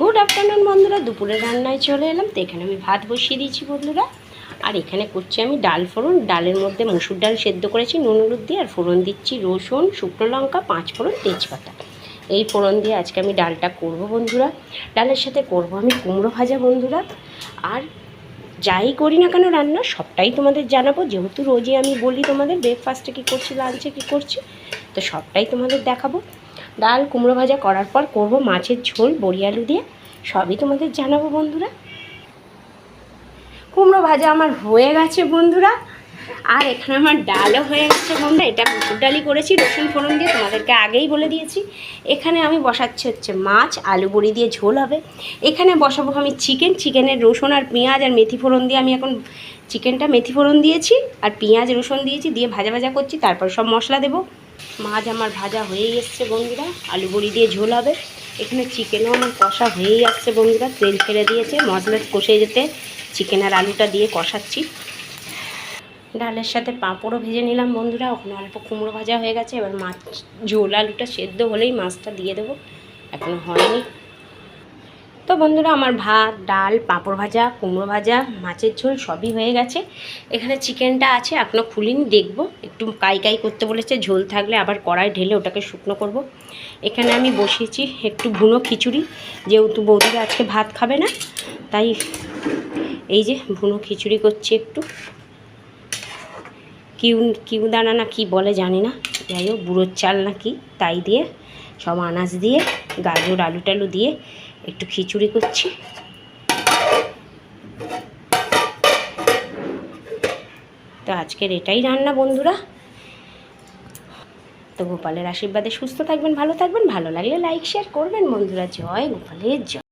Good afternoon বন্ধুরা দুপুরের রান্নায় চলে এলাম, তো এখানে আমি ভাত বসিয়ে দিয়েছি বন্ধুরা। আর এখানে করছি আমি ডাল ফোড়ন, ডালের মধ্যে মুসুর ডাল সেদ্ধ করেছি, নুন হলুদ দিয়ে, আর ফোড়ন দিচ্ছি রসুন, শুকনো লঙ্কা, পাঁচ ফোড়ন তেজপাতা। এই ফোড়ন দিয়ে আজকে আমি ডালটা করব বন্ধুরা। ডালের সাথে করব আমি কুমড়ো ভাজা বন্ধুরা। আর যাই করি না কেন রান্না, সবটাই তোমাদের জানাব। যেহেতু রোজই আমি বলি তোমাদের ব্রেকফাস্টে কী করছি লাঞ্চে কী করছি, তো সবটাই তোমাদের দেখাবো। ডাল কুমড়ো ভাজা করার পর করব মাছের ঝোল, বড়ি আলু দিয়ে। সবই তোমাদের জানাব বন্ধুরা। কুমড়ো ভাজা আমার হয়ে গেছে বন্ধুরা। আর এখানে আমার ডালও হয়ে গেছে বন্ধুরা। এটা মুসুর ডালই করেছি, রসুন ফোড়ন দিয়ে তোমাদেরকে আগেই বলে দিয়েছি। এখানে আমি বসাচ্ছি হচ্ছে মাছ, আলু বড়ি দিয়ে ঝোল হবে। এখানে বসাবো আমি চিকেন, চিকেনের রসুন আর পেঁয়াজ আর মেথি ফোড়ন দিয়ে আমি এখন চিকেনটা মেথি ফোড়ন দিয়েছি। আর পেঁয়াজ, রসুন দিয়েছি, দিয়ে ভাজা ভাজা করছি, তারপর সব মশলা দেবো। মাছ আমার ভাজা হয়েই এসছে বন্ধুরা, আলু বড়ি দিয়ে ঝোল হবে। এখানে চিকেনও আমার কষা হয়েই আসছে বন্ধুরা, তেল ছেড়ে দিয়েছে, মশলা কষে যেতে চিকেন আর আলুটা দিয়ে কষাচ্ছি। ডালের সাথে পাঁপড়ও ভেজে নিলাম বন্ধুরা, ওখানে অল্প কুমড়ো ভাজা হয়ে গেছে, এবার মাছ, ঝোল আলুটা সেদ্ধ হলেই মাছটা দিয়ে দেবো এখনও হয়নি। তো বন্ধুরা, আমার ভাত, ডাল, পাঁপড় ভাজা, কুমড়ো ভাজা, মাছের ঝোল সবই হয়ে গেছে। এখানে চিকেনটা আছে এখনও খুলিনি, দেখব। একটু কাই কাই করতে বলেছে, ঝোল থাকলে আবার কড়াই ঢেলে ওটাকে শুকনো করব। এখানে আমি বসিয়েছি একটু ভুনো খিচুড়ি, যেহেতু বৌদিরা আজকে ভাত খাবে না, তাই এই যে ভুনো খিচুড়ি করছি একটু কিউ কিউ দানা না কি বলে জানি না, যাই হোক, বুড়োর চাল না কি, তাই দিয়ে সব আনাজ দিয়ে, গাজর আলু টালু দিয়ে একটু খিচুড়ি করছি তো আজকের এটাই রান্না বন্ধুরা। তো গোপালের আশীর্বাদে সুস্থ থাকবেন, ভালো থাকবেন, ভালো লাগলে লাইক শেয়ার করবেন বন্ধুরা। জয় গোপালের জয়।